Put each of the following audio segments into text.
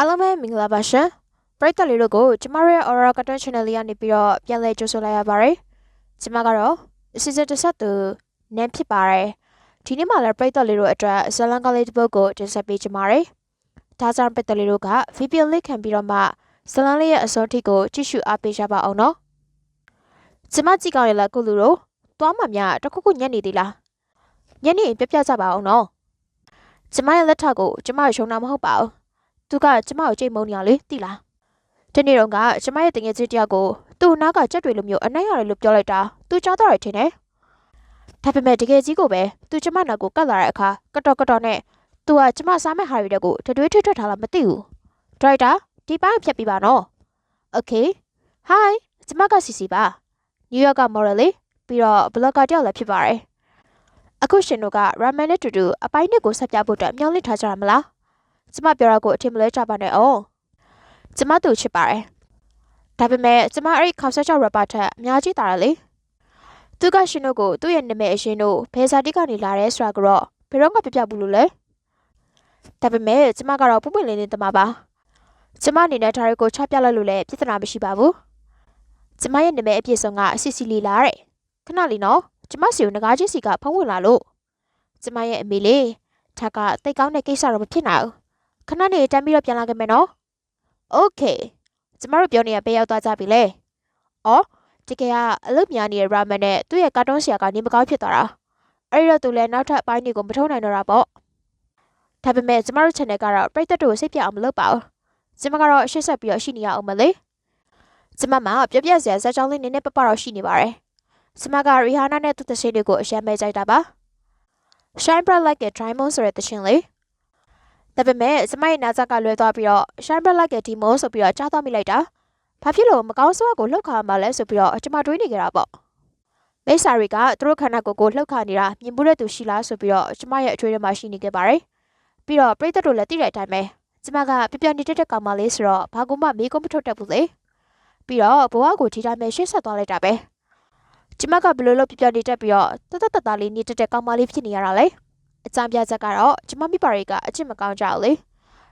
အားလုံးပဲမင်္ဂလာပါရှင်ပရိသတ်လေးတို့ကိုကျမတို့ရဲ့ Aura Cartoon Channel လေးကနေပြီးတော့ပြန်လည်ကြိုဆိုလိုက်ရပါတယ်ကျမကတော့အစီအစဉ်တစ်ဆက်သူနန်းဖြစ်ပါတယ်ဒီနေ့မှလည်းပရိသတ်လေးတို့အတွက်ဇလန်ကလေးတစ်ပုဒ်ကိုတင်ဆက်ပေးကြပါမယ်ဒါကြောင့်ပရိသတ်လေးတို့က VPN လေးခံပြီးတော့မှဇလန်လေးရဲ့အစောထိကိုကြည့်ရှုအားပေးကြပါအောင်နော်ကျမကြည့်ကောင်းရလားကိုလူတို့သွားမှမြတခုခုညက်နေသေးလားညနေပြပြကြပါအောင်နော်ကျမရဲ့လက်ထပ်ကိုကျမရုံတာမဟုတ်ပါဘူး သူကကျမကိုကြိတ်မုန်းနေရလေသိလားဒီနေ့တော့ကကျမရဲ့တငယ်ချင်းတယောက်ကိုသူ့နားကကြက်တွေလိုမျိုးအနှံ့ရတယ်လို့ပြောလိုက်တာသူကြားတော့ရထင်တယ်ဒါပေမဲ့တကယ်ကြီးကိုပဲသူကျမနောက်ကိုကတ်လာတဲ့အခါကတော်ကတော်နဲ့သူကကျမစားမဲ့ဟာရီတက်ကိုတတွေးထွတ်ထွက်ထားလားမသိဘူးဒရိုက်တာဒီပိုင်းဖြတ်ပြီးပါနော်โอเคဟိုင်းကျမကစီစီပါနယူးယောက်ကမော်ဒယ်လေးပြီးတော့ဘလော့ဂါတယောက်လည်းဖြစ်ပါတယ်အခုရှင်တို့ကရာမန်နဲ့တူတူအပိုင်းနှစ်ကိုဆက်ပြဖို့အတွက်မျှော်လင့်ထားကြရမလား ကျမပြောတာကိုအထင်မလဲကြပါနဲ့အောင်ကျမသူချစ်ပါတယ်ဒါပေမဲ့ကျမအဲ့ဒီခေါက်ဆက်ချောက်ရပါထက်အများကြီးတာရလေသူကရှင်တို့ကိုသူ့ရဲ့နာမည်အရှင်တို့ဘယ်စာတိကနေလာတဲ့ဆိုတာကတော့ဘယ်တော့မှပြပြဘူးလို့လေဒါပေမဲ့ကျမကတော့ပုံပွင့်လင်းလေးတမပါကျမအနေနဲ့ဒါတွေကိုချပြလိုက်လို့လည်းပြဿနာမရှိပါဘူးကျမရဲ့နာမည်အပြည့်စုံကစီစီလီလာတဲ့ခဏလေးနော်ကျမစီကိုငကားချင်းစီကဖုံးဝင်လာလို့ကျမရဲ့အမေလေးဒါကတိတ်ကောင်းတဲ့ကိစ္စတော့မဖြစ်နိုင်ဘူး ခဏနေတမ်းပြီးတော့ပြန်လာခဲ့မယ်နော်။ Okay ကျမတို့ပြောနေရပေးရောက်သွားကြပြီလေ။အော်တကယ်ကအလုပ်များနေတဲ့ ramen နဲ့သူ့ရဲ့ကာတွန်းဆရာကနေမကောင်းဖြစ်သွားတာ။အဲ့ဒီတော့သူလည်းနောက်ထပ်အပိုင်းတွေကိုမထုံနိုင်တော့တာပေါ့။ဒါပေမဲ့ကျမတို့ channel ကတော့ပြိသက်တို့ကိုစိတ်ပြအောင်မလုပ်ပါဘူး။ကျမကတော့ရှေ့ဆက်ပြီးတော့ရှိနေရအောင်မလေ။ကျမမှာပြပြစရာဇာတ်ကြောင်းလေးနည်းနည်းပပတော့ရှိနေပါတယ်။ကျမက Rihanna နဲ့သူ့သရှင်တွေကိုအရှမ်းမဲကြိုက်တာပါ။ Shine Bright Like a Diamond ဆိုတဲ့သရှင်လေး ဒါပေမဲ့ကျမရဲ့နာဇက်ကလွဲသွားပြီးတော့ shine bright like a demon ဆိုပြီးတော့ကြားသွားမိလိုက်တာဘာဖြစ်လို့မကောင်းစွာကိုလှုပ်ခါမှလဲဆိုပြီးတော့ကျမတွေးနေကြတာပေါ့မိစ္ဆာတွေကသူတို့ခန္ဓာကိုယ်ကိုလှုပ်ခါနေတာမြင်မှုတဲ့သူရှိလားဆိုပြီးတော့ကျမရဲ့အထွေးထဲမှာရှိနေခဲ့ပါတယ်ပြီးတော့ပြိတ္တတို့လည်းသိတဲ့အတိုင်းပဲကျမကပြပြနေတဲ့တဲ့ကောင်မလေးဆိုတော့ဘာကူမှမေးခွန်းမထုတ်တတ်ဘူးလေပြီးတော့ဘဝကိုဒီတိုင်းပဲရှေ့ဆက်သွားလိုက်တာပဲကျမကဘယ်လိုလုပ်ပြပြနေတတ်ပြီးတော့တသက်တသားလေးနေတဲ့တဲ့ကောင်မလေးဖြစ်နေရတာလဲ အကြံပြချက်ကတော့ကျမမိပါတွေကအချစ်မကောင်းကြဘူးလေ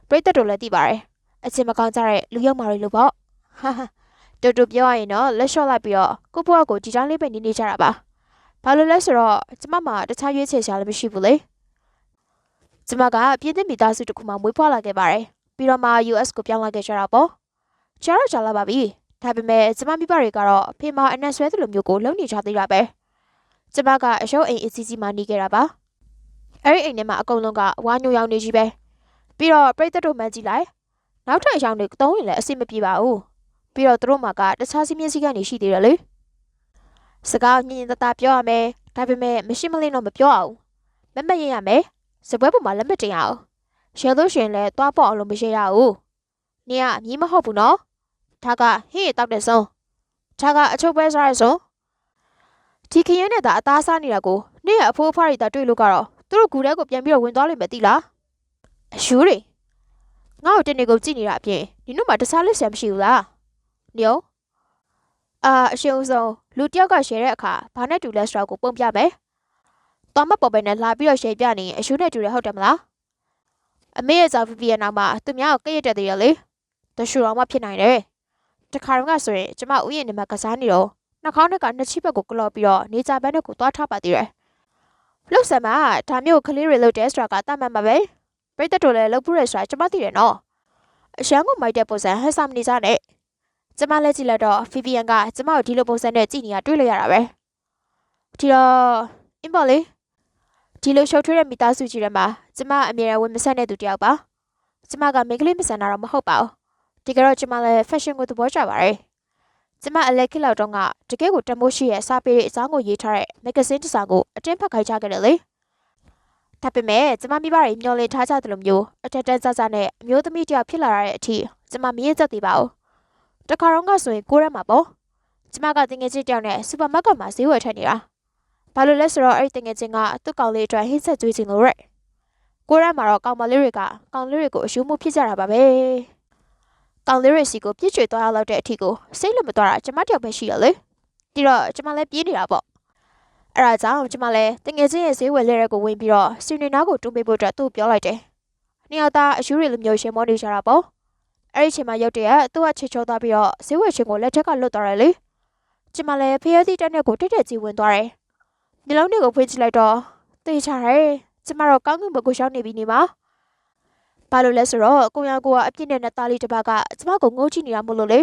ပြိတ္တတို့လည်းသိပါတယ်အချစ်မကောင်းကြတဲ့လူရောက်မာတွေလို့ပေါ့ဟာဟာတူတူပြောရရင်တော့လက်လျှော့လိုက်ပြီးတော့ကိုဘွားကိုဒီတိုင်းလေးပဲနေနေကြတာပါဘာလို့လဲဆိုတော့ကျမမှာတခြားရွေးချယ်စရာလည်းမရှိဘူးလေကျမကပြည်သစ်မိသားစုတစ်ခုမှမွေးဖွားလာခဲ့ပါတယ်ပြီးတော့မှ US ကိုပြောင်းလာခဲ့ကြတာပေါ့ကြာတော့ကြာလာပါပြီဒါပေမဲ့ကျမမိဘတွေကတော့အဖေမအနက်ဆွဲသလိုမျိုးကိုလုံနေကြသေးတာပဲကျမကအရှုံးအိမ်အစီအစီမှနေခဲ့တာပါ အဲ့ဒီအိမ်ထဲမှာအကုန်လုံးကဝါညိုရောင်နေကြီးပဲပြီးတော့ပြိတ္တတို့မှန်းကြည့်လိုက်နောက်ထပ်အရောင်တွေသုံးရင်လည်းအဆင်မပြေပါဘူးပြီးတော့သူတို့မှာကတခြားစီးမြင့်စည်းကနေရှိသေးတယ်လေစကားညင်ညင်တတပြောရမယ်ဒါပေမဲ့မရှိမလင်းတော့မပြောအောင်မမရင်ရမယ်စပွဲပေါ်မှာလက်မတင်ရအောင်ရဲလို့ရှင်လဲသွားပေါ့အောင်လို့မရရဘူးနင်ကအမြင်မဟုတ်ဘူးနော်ဒါကဟင်းရတောက်တဲ့ဆုံးဒါကအချုပ်ပဲစားရဆုံးဒီခရင်နဲ့သာအသားစားနေတာကိုနေ့ကအဖိုးအဖွားတွေသာတွေ့လို့ကတော့ သူတို့ဂူထဲကိုပြန်ပြီးတော့ဝင်သွားလိမ့်မယ်တိလားအယူတွေငါ့ကိုတင်နေကိုကြည့်နေတာအပြင်ဒီတို့မှတခြားလက်ဆံမရှိဘူးလားညောအာအရှင်ဦးဆုံးလူတယောက်ကရှယ်တဲ့အခါဘာနဲ့တူလဲဆိုတာကိုပုံပြမယ်တော်မပေါ်ပဲနဲ့လာပြီးတော့ရှယ်ပြနေရင်အယူနဲ့တူတယ်ဟုတ်တယ်မလားအမေရဲ့ဇာဖီဖီရဲ့နောက်မှာသူများကိုကဲ့ရတဲ့တယ်ရလေတရှူတော်မှဖြစ်နိုင်တယ်တခါတော့ကဆိုရင်ကျမဥယျာဉ်နေမှာကစားနေတော့နှာခေါင်းထဲကနှစ်ချိဘက်ကိုကလော့ပြီးတော့နေကြဘက်နဲ့ကိုသွားထားပါသေးတယ် လှုပ်ဆံမှာဒါမျိုးကလေးတွေလုပ်တဲ့ဆိုတာကတတ်မှတ်မှာပဲပြိတ္တတို့လည်းလုပ်ဖို့ရဆိုတာကျွန်မသိတယ်နော်အရှမ်းကိုမိုက်တဲ့ပုံစံဟက်ဆာမနေစားနဲ့ကျမလည်းကြည့်လိုက်တော့ဖီဖီယန်ကကျမကိုဒီလိုပုံစံနဲ့ကြည့်နေတာတွေ့လိုက်ရတာပဲဒီတော့အင်းပေါ်လေဒီလိုရှုပ်ထွေးတဲ့မိသားစုကြီးတွေမှာကျမအမြဲတမ်းဝင်မဆက်တဲ့သူတယောက်ပါကျမကမိန်းကလေးမဆန်တာတော့မဟုတ်ပါဘူးဒီကတော့ကျမလည်း fashion ကိုသဘောကျပါတယ် ကျမအလက်ခေလောက်တော့ကတကယ်ကိုတမိုးရှိရဲ့စာပေတွေအကြောင်းကိုရေးထားတဲ့မဂ္ဂဇင်းတစ်စာကိုအတင်းဖတ်ခိုင်းချခဲ့တယ်လေဒါပေမဲ့ကျမမိဘတွေမျှော်လင့်ထားကြတယ်လို့မျိုးအထက်တန်းစစနဲ့အမျိုးသမီးတယောက်ဖြစ်လာတဲ့အထိကျမမရသက်သေးပါဘူးတခါတော့ကဆိုရင်ကိုရဲမှာပေါ့ကျမကတင်ငယ်ချင်းတယောက်နဲ့စူပါမားကတ်မှာဈေးဝယ်ထည့်နေတာဘာလို့လဲဆိုတော့အဲ့ဒီတင်ငယ်ချင်းကသူ့ကောင်လေးအတွက်ဟင်းဆက်ကျွေးချင်လို့ရက်ကိုရဲမှာတော့ကောင်မလေးတွေကကောင်လေးတွေကိုအယူမှုဖြစ်ကြတာပါပဲ ကောင်လေးတွေစီကိုပြစ်ချွေသွားရလောက်တဲ့အထိကိုစိတ်လွတ်မသွားတာကျမတယောက်ပဲရှိရလေဒီတော့ကျမလည်းပြေးနေတာပေါ့အဲ့ဒါကြောင့်ကျမလည်းတငယ်ချင်းရဲ့ဈေးဝယ်လဲရက်ကိုဝင်ပြီးတော့စီနေနာကိုတူးပေးဖို့အတွက်သူ့ပြောလိုက်တယ်နှစ်ယောက်သားအယူတွေလိုမျိုးရှင်မောနေကြတာပေါ့အဲ့ဒီအချိန်မှာရုတ်တရက်သူ့ကချေချောသွားပြီးတော့ဈေးဝယ်ရှင်ကိုလက်ထက်ကလွတ်သွားတယ်လေကျမလည်းဖျဲသီးတက်နဲ့ကိုတိတ်တက်ကြီးဝင်သွားတယ်ညလုံးတွေကိုဖွင့်ကြည့်လိုက်တော့တေးချတယ်ကျမတော့ကောင်းကင်ဘက်ကိုရှောင်းနေပြီနေမှာ ။ဘာလို့လဲဆိုတော့ကိုရောင်ကိုကအပြစ်နဲ့နဲ့သားလေးတစ်ပါးကကျမကိုငိုကြည့်နေတာမို့လို့လေ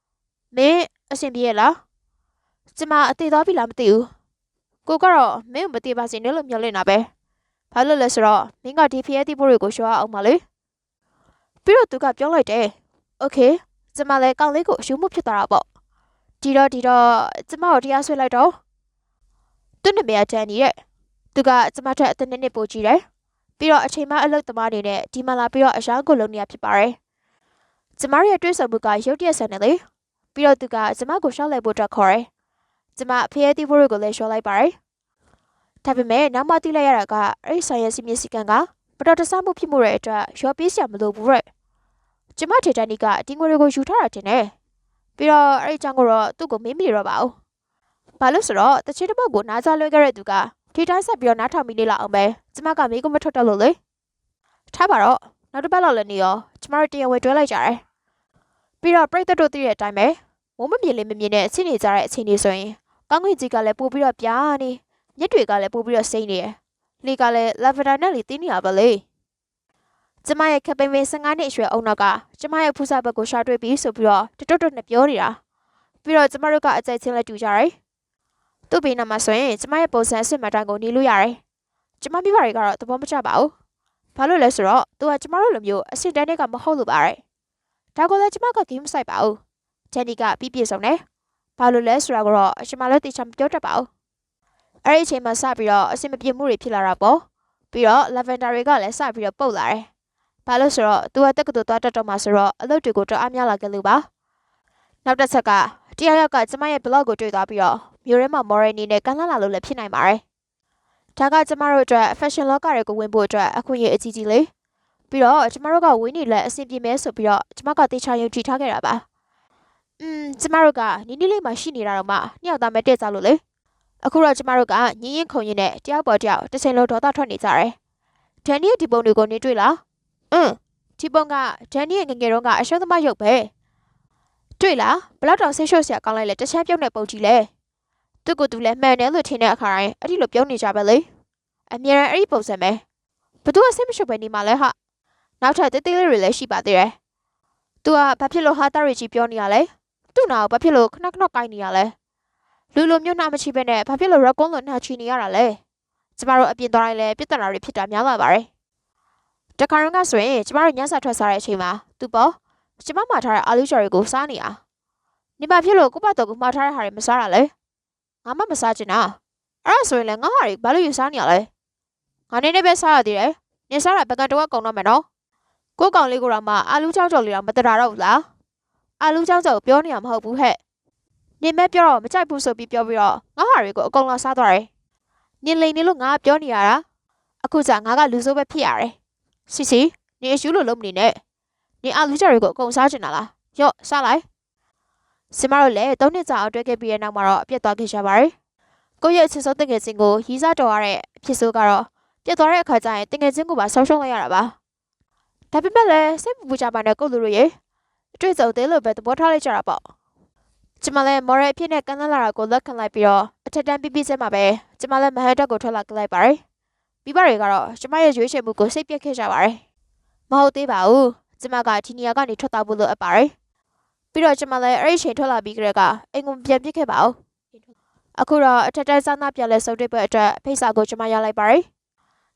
။မင်းအဆင်ပြေရဲ့လား။ကျမအသေးသွားပြီလားမသိဘူး။ကိုကတော့မင်းကိုမသေးပါစေနဲ့လို့မျှော်လင့်တာပဲ။ဘာလို့လဲဆိုတော့မင်းကဒီဖျက်တိဖို့တွေကိုရှော့အောင်ပါလေ။ပြီးတော့သူကပြောလိုက်တယ်။ Okay ကျမလည်းကောင်းလေးကိုအယူမှုဖြစ်သွားတာပေါ့။ဒီတော့ဒီတော့ကျမကိုတရားဆွဲလိုက်တော့သူ့နာမည်ကတန်နီရဲ့။သူကကျမထက်အသက်နှစ်နှစ်ပိုကြီးတယ်။ ပြီးတော့အချိန်မှအလုပ်သမားအနေနဲ့ဒီမှာလာပြီးတော့အရာကိုလုံးနေရဖြစ်ပါတယ်ကျမရဲ့တွေးဆမှုကရုတ်တရက်ဆန်တယ်လေပြီးတော့သူကကျမကိုရှောက်လိုက်ဖို့အတွက်ခေါ်တယ်ကျမဖျဲသီးဖို့ကိုလည်းရှောက်လိုက်ပါတယ်ဒါပေမဲ့နောက်မှသိလိုက်ရတာကအဲ့ဒီဆိုင်ရဲ့စီမင်းစည်းကမ်းကပတော်တဆမှုဖြစ်မှုရဲ့အတွက်ရောပေးစရာမလိုဘူးတဲ့ကျမထေတန်နီကအတင်းငွေတွေကိုယူထားတာတင်တယ်ပြီးတော့အဲ့ဒီအကြောင်းကိုတော့သူ့ကိုမေးမိတော့ပါဘူးဘာလို့ဆိုတော့တချင်တစ်ပုတ်ကိုနားစားလွှဲခဲ့တဲ့သူက ဒီတိုင်းဆက်ပြီးတော့နားထောင်မိနေလောက်အောင်ပဲကျမကမေးကိုမထွက်တော့လို့လေထားပါတော့နောက်တစ်ပတ်လောက်လည်းနေရောကျမတို့တရားဝင်တွဲလိုက်ကြတယ်ပြီးတော့ပြိတ္တတို့သိတဲ့အတိုင်းပဲမိုးမမြင်လေးမမြင်နဲ့ဆင်းနေကြတဲ့အချိန်တွေဆိုရင်ကောင်းကင်ကြီးကလည်းပို့ပြီးတော့ပြားနေမြစ်တွေကလည်းပို့ပြီးတော့စိမ့်နေတယ်လေကလည်းလာဗဒါနဲ့လေတင်းနေရပါလေကျမရဲ့ခပိန်ပင်15နှစ်အရွယ်အုံနောက်ကကျမရဲ့ဖူးစာဘက်ကိုရှာတွေ့ပြီးဆိုပြီးတော့တတွတ်တွတ်နဲ့ပြောနေတာပြီးတော့ကျမတို့ကအကြိုက်ချင်းလက်တူကြတယ် သူ့ဘေးနားမှာဆိုရင်ကျမရဲ့ပုံစံအစ်စ်မှတ်တမ်းကိုနေလို့ရတယ်ကျမမိဘတွေကတော့သဘောမကျပါဘူးဘာလို့လဲဆိုတော့သူကကျမတို့လိုမျိုးအစ်စ်တန်းတွေကမဟုတ်လို့ပါရဲ့ဒါကိုလည်းကျမကဂိမ်းမဆိုင်ပါဘူးဂျန်နီကပြီးပြည့်စုံတယ်ဘာလို့လဲဆိုတာကတော့ကျမလည်းသိချင်မပြောတတ်ပါဘူးအဲ့ဒီအချိန်မှာစပြီးတော့အဆင်မပြေမှုတွေဖြစ်လာတာပေါ့ပြီးတော့ lavender တွေကလည်းစပြီးတော့ပုတ်လာတယ်ဘာလို့ဆိုတော့သူကတက္ကသိုလ်သွားတက်တော့မှဆိုတော့အလုပ်တွေကိုတော့အများလာခဲ့လို့ပါနောက်တစ်ချက်ကတယောက်ယောက်ကကျမရဲ့ blog ကိုတွေ့သွားပြီးတော့ မြို့ထဲမှာ Morani နဲ့ကမ်းလှမ်းလာလို့လည်းဖြစ်နိုင်ပါတယ်။ဒါကကျမတို့အတွက် fashion လောကတွေကိုဝင်ဖို့အတွက်အခွင့်အရေးအကြီးကြီးလေ။ပြီးတော့ကျမတို့ကဝင်းနေလက်အဆင်ပြေမယ်ဆိုပြီးတော့ကျမကတေချာယုံကြည်ထားခဲ့တာပါ။อืมကျမတို့ကနီးနီးလေးမှရှိနေတာတော့မှနှစ်ယောက်သားမဲ့တက်ကြလို့လေ။အခုတော့ကျမတို့ကညင်းရင်ခုန်ရင်နဲ့တယောက်ပေါ်တယောက်တစ်ချိန်လုံးဒေါသထွက်နေကြတယ်။ဒန်နီရဲ့ဒီပုံတွေကိုနင်းတွေ့လား။အင်းဒီပုံကဒန်နီရဲ့ငငယ်တုန်းကအရှုံးသမားရုပ်ပဲ။တွေ့လားဘလောက်တောင်ဆေးရှုပ်စရာကောင်းလိုက်လဲတခြားပြုတ်တဲ့ပုံကြီးလဲ။ သူကသူလည်းမှန်တယ်လို့ထင်တဲ့အခါတိုင်းအဲ့ဒီလိုပြောနေကြပဲလေအမြဲတမ်းအဲ့ဒီပုံစံပဲဘသူကစိတ်မရှုပ်ပဲနေမှလဲဟာနောက်ထပ်တေးသေးလေးတွေလည်းရှိပါသေးတယ်သူကဘာဖြစ်လို့ဟာတာရီကြီးပြောနေရလဲသူ့နာကိုဘာဖြစ်လို့ခဏခဏကိုင်းနေရလဲလူလိုမျိုးနှာမချီပဲနဲ့ဘာဖြစ်လို့ရက်ကွန်လိုနှာချီနေရတာလဲကျမတို့အပြင်သွားတိုင်းလဲပြဿနာတွေဖြစ်တာများလာပါတယ်တခါတော့ကဆိုရင်ကျမတို့ညစာထွက်စားတဲ့အချိန်မှာသူပေါ့ကျမမှာထားတဲ့အာလူကျော်တွေကိုစားနေတာနေပါဖြစ်လို့ကိုပတ်တော်ကမှားထားတဲ့ဟာတွေမစားတာလဲ ငါမှမစားချင်တာအဲ့ဒါဆိုရင်လည်းငါဟာတွေဘာလို့ယူစားနေရလဲငါနေနေပဲစားရသေးတယ်နေစားတာပကံတော့ကုန်တော့မယ်နော်ကိုကောင်လေးကိုတော့မှအာလူချောက်ကြော်လေးတော့မတရာတော့ဘူးလားအာလူချောက်ကြော်ပြောနေရမဟုတ်ဘူးဟဲ့နေမဲပြောတော့မကြိုက်ဘူးဆိုပြီးပြောပြီးတော့ငါဟာတွေကိုအကုန်လုံးစားသွားတယ်နင်လိန်နေလို့ငါပြောနေရတာအခုကျငါကလူဆိုးပဲဖြစ်ရတယ်စီစီနေအရှူးလို့လုံးမနေနဲ့နေအာလူချောက်တွေကိုအကုန်စားချင်တာလားရော့စားလိုက် စမတို့လည်းသုံးနှစ်ကြာအောင်တွေ့ခဲ့ပြီးတဲ့နောက်မှာတော့အပြတ်သွားခဲ့ကြပါတယ်ကိုယ့်ရဲ့အချစ်ဆုံးတငယ်ချင်းကိုရီးစားတော်ရတဲ့အဖြစ်ဆိုးကတော့ပြတ်သွားတဲ့အခါကျရင်တငယ်ချင်းကိုပါဆောင်းရှုံးလိုက်ရတာပါဒါပေမဲ့လည်းစိတ်ပူပူကြပါနဲ့ကိုလူတို့ရေအတွေ့အကြုံသေးလို့ပဲသဘောထားလိုက်ကြတာပေါ့ကျမလည်းမော်ရယ်အဖြစ်နဲ့ကန်းလန်းလာတာကိုလက်ခံလိုက်ပြီးတော့အထက်တန်းပြီးပြီးချင်းမှာပဲကျမလည်းမဟန်တက်ကိုထွက်လာကြလိုက်ပါတယ်ပြီးပါတွေကတော့ကျမရဲ့ရွေးချယ်မှုကိုစိတ်ပြက်ခဲ့ကြပါတယ်မဟုတ်သေးပါဘူးကျမကဒီနေရာကနေထွက်သွားဖို့လိုအပ်ပါတယ် ပြီးတော့ကျမလည်းအဲ့ဒီချိန်ထွက်လာပြီးကြတဲ့ကအိမ်ကိုပြန်ပြစ်ခဲ့ပါဦးအခုတော့အထက်တန်းစောင်းသားပြန်လဲစုံတွေ့ပွဲအတွက်ဖိတ်စာကိုကျမရလိုက်ပါတယ်